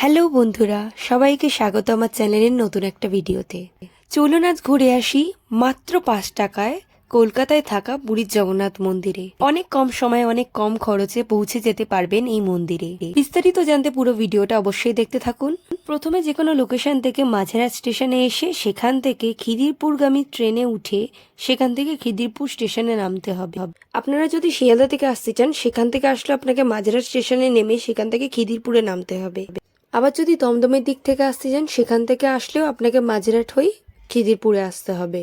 Hello বন্ধুরা, সবাইকে স্বাগত আমার চ্যানেলের নতুন একটা ভিডিওতে। চলুন আজ ঘুরে আসি মাত্র পাঁচ টাকায় কলকাতায় থাকা বুড়ির জগন্নাথ মন্দিরে। অনেক কম সময়ে অনেক কম খরচে পৌঁছে যেতে পারবেন এই মন্দিরে। বিস্তারিত জানতে পুরো ভিডিওটা অবশ্যই দেখতে থাকুন। প্রথমে যে কোনো লোকেশন থেকে মাঝেরা স্টেশনে এসে সেখান থেকে খিদিরপুরগামী ট্রেনে উঠে সেখান থেকে খিদিরপুর স্টেশনে নামতে হবে। আপনারা যদি শিয়ালদা থেকে আসতে চান, সেখান থেকে আসলে আপনাকে মাঝেরা স্টেশনে নেমে সেখান থেকে খিদিরপুরে নামতে হবে। আবার যদি দমদমের দিক থেকে আসতে চান সেখান থেকে আসলেও আপনাকে মাঝেরহাট হয়ে খিদিরপুরে আসতে হবে।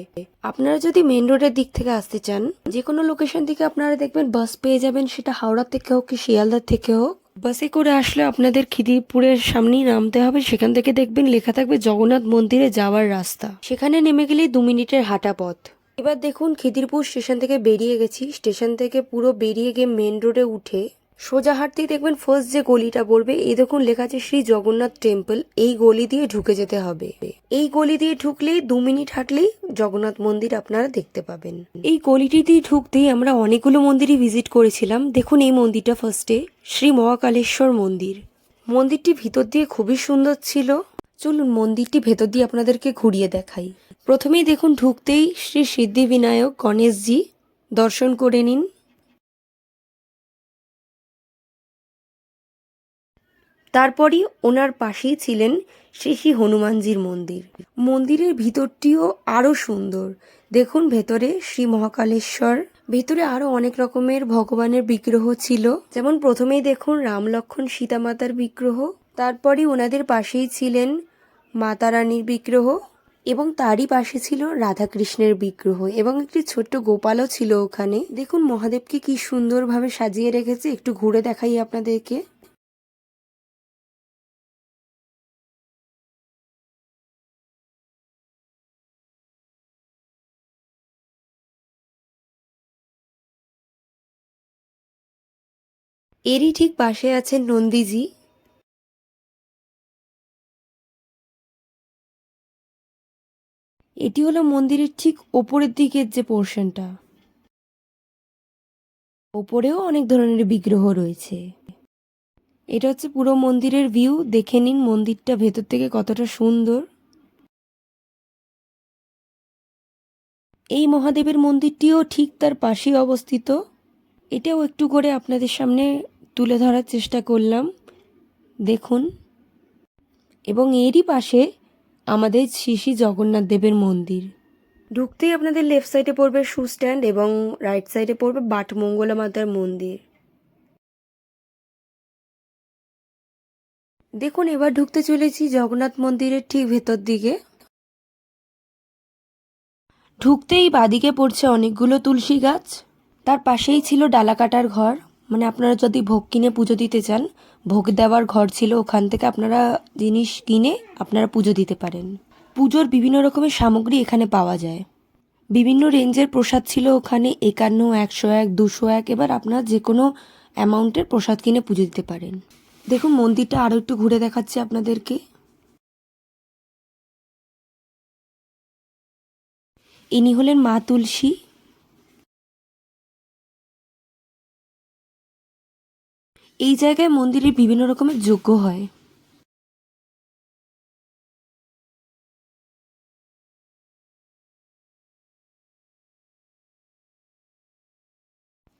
আপনারা যদি মেন রোডের দিক থেকে আসতে চান যে কোনো লোকেশন থেকে আপনারা দেখবেন বাস পেয়ে যাবেন, সেটা হাওড়া থেকে হোক কি শিয়ালদা থেকে হোক। বাসে করে আসলে আপনাদের খিদিরপুরের সামনেই নামতে হবে, সেখান থেকে দেখবেন লেখা থাকবে জগন্নাথ মন্দিরে যাওয়ার রাস্তা। সেখানে নেমে গেলেই দু মিনিটের হাঁটা পথ। এবার দেখুন খিদিরপুর স্টেশন থেকে বেরিয়ে গেছি। স্টেশন থেকে পুরো বেরিয়ে গিয়ে মেন রোডে উঠে সোজা হাঁটতেই দেখবেন ফার্স্ট যে গলিটা পড়বে এই দেখুন লেখা আছে শ্রী জগন্নাথ টেম্পল এই গলি দিয়ে ঢুকে যেতে হবে। এই গলি দিয়ে ঢুকলেই দু মিনিট হাঁটলেই জগন্নাথ মন্দির আপনারা দেখতে পাবেন। এই গলিটি দিয়ে ঢুকতেই আমরা অনেকগুলো মন্দিরই ভিজিট করেছিলাম। দেখুন এই মন্দিরটা ফার্স্টে শ্রী মহাকালেশ্বর মন্দির। মন্দিরটি ভিতর দিয়ে খুবই সুন্দর ছিল। চলুন মন্দিরটি ভেতর দিয়ে আপনাদেরকে ঘুরিয়ে দেখাই। প্রথমেই দেখুন ঢুকতেই শ্রী সিদ্ধিবিনায়ক গণেশজি দর্শন করে নিন। তারপরই ওনার পাশেই ছিলেন শ্রী হনুমানজির মন্দির। মন্দিরের ভিতরটিও আরও সুন্দর। দেখুন, ভেতরে শ্রী মহাকালেশ্বর, ভেতরে আরও অনেক রকমের ভগবানের বিগ্রহ ছিল। যেমন প্রথমেই দেখুন, রাম লক্ষণ সীতামাতার বিগ্রহ। তারপরই ওনাদের পাশেই ছিলেন মাতা রানীর বিগ্রহ এবং তারই পাশে ছিল রাধাকৃষ্ণের বিগ্রহ এবং একটি ছোট্ট গোপালও ছিল ওখানে। দেখুন, মহাদেবকে কি সুন্দরভাবে সাজিয়ে রেখেছে। একটু ঘুরে দেখাই আপনাদেরকে। এরই ঠিক পাশে আছেন নন্দীজি। এটি হলো মন্দিরের ঠিক ওপরের দিকের যে পোর্শনটা। ওপরেও অনেক ধরনের বিগ্রহ রয়েছে। এটা হচ্ছে পুরো মন্দিরের ভিউ দেখে নিন মন্দিরটা ভেতর থেকে কতটা সুন্দর। এই মহাদেবের মন্দিরটিও ঠিক তার পাশেই অবস্থিত। এটাও একটু করে আপনাদের সামনে তুলে ধরার চেষ্টা করলাম। দেখুন। এবং এরই পাশে আমাদের শ্রী জগন্নাথ দেবের মন্দির। ঢুকতেই আপনাদের লেফট সাইডে পড়বে শু স্ট্যান্ড এবং রাইট সাইডে পড়বে বাটমঙ্গলা মাতার মন্দির। দেখুন, এবার ঢুকতে চলেছি জগন্নাথ মন্দিরের ঠিক ভেতর দিকে। ঢুকতেই বাদিকে পড়ছে অনেকগুলো তুলসী গাছ। তার পাশেই ছিল ডালা কাটার ঘর। মানে আপনারা যদি ভোগ কিনে পুজো দিতে চান, ভোগ দেওয়ার ঘর ছিল ওখান থেকে আপনারা জিনিস কিনে আপনারা পুজো দিতে পারেন। পুজোর বিভিন্ন রকমের সামগ্রী এখানে পাওয়া যায়। বিভিন্ন রেঞ্জের প্রসাদ ছিল ওখানে, একান্ন, একশো এক, দুশো এক, এবার আপনার যে কোনো অ্যামাউন্টের প্রসাদ কিনে পুজো দিতে পারেন। দেখুন, মন্দিরটা আরও একটু ঘুরে দেখাচ্ছি আপনাদেরকে। ইনি হলেন মা তুলসী। এই জায়গায় মন্দিরে বিভিন্ন রকমের যজ্ঞ হয়।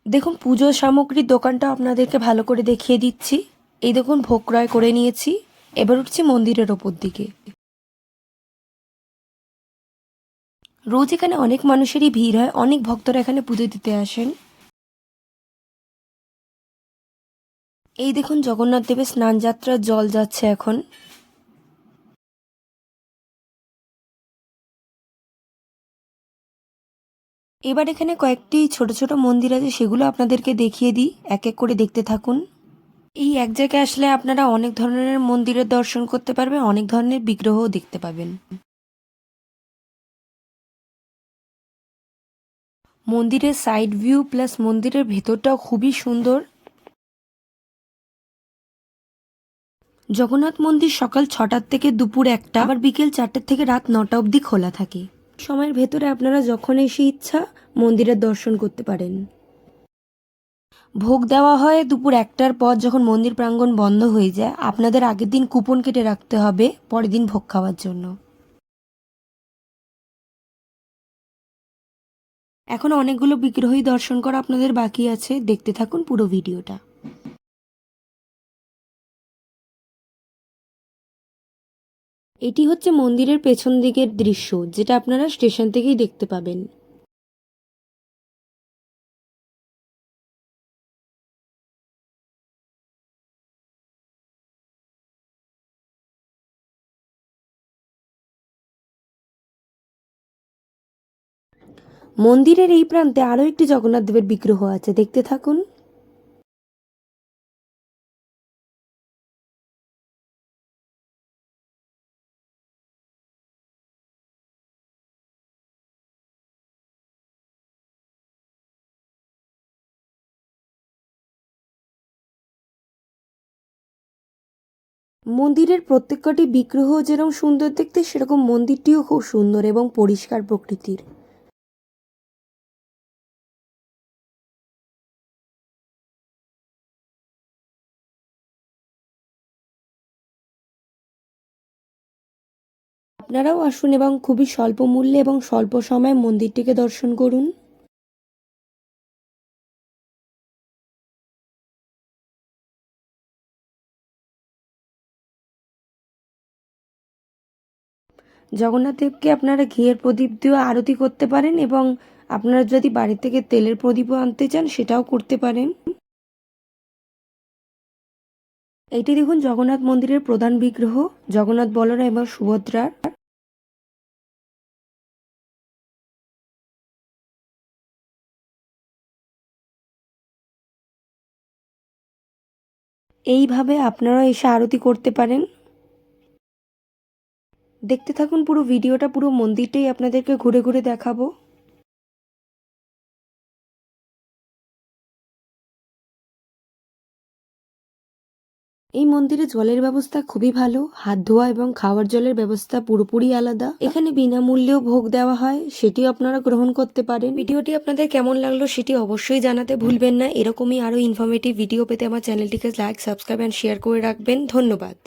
দেখুন, পুজো সামগ্রীর দোকানটা আপনাদেরকে ভালো করে দেখিয়ে দিচ্ছি। এই দেখুন, ভোগ ক্রয় করে নিয়েছি। এবার উঠছি মন্দিরের ওপর দিকে। রোজ এখানে অনেক মানুষেরই ভিড় হয়। অনেক ভক্তরা এখানে পুজো দিতে আসেন। এই দেখুন জগন্নাথ দেবের স্নান যাত্রার জল যাচ্ছে এখন। এবার এখানে কয়েকটি ছোট ছোট মন্দির আছে, সেগুলো আপনাদেরকে দেখিয়ে দিই, এক এক করে দেখতে থাকুন। এই এক জায়গায় আসলে আপনারা অনেক ধরনের মন্দিরের দর্শন করতে পারবেন, অনেক ধরনের বিগ্রহও দেখতে পাবেন। মন্দিরের সাইড ভিউ প্লাস মন্দিরের ভেতরটাও খুবই সুন্দর। জগন্নাথ মন্দির সকাল ছটার থেকে দুপুর একটা, আবার বিকেল চারটের থেকে রাত নটা অবধি খোলা থাকে। সময়ের ভেতরে আপনারা যখন এসে ইচ্ছা মন্দিরের দর্শন করতে পারেন। ভোগ দেওয়া হয় দুপুর একটার পর যখন মন্দির প্রাঙ্গণ বন্ধ হয়ে যায়, আপনাদের আগের দিন কুপন কেটে রাখতে হবে পরের দিন ভোগ খাওয়ার জন্য। এখন অনেকগুলো বিগ্রহই দর্শন করা আপনাদের বাকি আছে। দেখতে থাকুন পুরো ভিডিওটা। এটি হচ্ছে মন্দিরের পেছন দিকের দৃশ্য, যেটা আপনারা স্টেশন থেকেই দেখতে পাবেন। মন্দিরের এই প্রান্তে আরও একটি জগন্নাথ দেবের বিগ্রহ আছে, দেখতে থাকুন। মন্দিরের প্রত্যেকটি বিগ্রহ যেরকম সুন্দর দেখতে, সেরকম মন্দিরটিও খুব সুন্দর এবং পরিষ্কার প্রকৃতির। আপনারাও আসুন এবং খুবই স্বল্প মূল্যে এবং স্বল্প সময়ে মন্দিরটিকে দর্শন করুন। জগন্নাথ দেবকে আপনারা ঘিয়ের প্রদীপ দিয়েও আরতি করতে পারেন এবং আপনারা যদি বাড়ি থেকে তেলের প্রদীপও আনতে চান, সেটাও করতে পারেন। এইটি দেখুন, জগন্নাথ মন্দিরের প্রধান বিগ্রহ, জগন্নাথ বলরা এবং সুভদ্রার। এইভাবে আপনারা এসে আরতি করতে পারেন। দেখতে থাকুন পুরো ভিডিওটা, পুরো মন্দিরটাই আপনাদেরকে ঘুরে ঘুরে দেখাবো। এই মন্দিরে জলের ব্যবস্থা খুবই ভালো, হাত ধোয়া এবং খাওয়ার জলের ব্যবস্থা পুরোপুরি আলাদা। এখানে বিনামূল্যেও ভোগ দেওয়া হয়, সেটিও আপনারা গ্রহণ করতে পারেন। ভিডিওটি আপনাদের কেমন লাগল সেটি অবশ্যই জানাতে ভুলবেন না। এরকমই আরও ইনফরমেটিভ ভিডিও পেতে আমার চ্যানেলটিকে লাইক সাবস্ক্রাইব অ্যান্ড শেয়ার করে রাখবেন। ধন্যবাদ।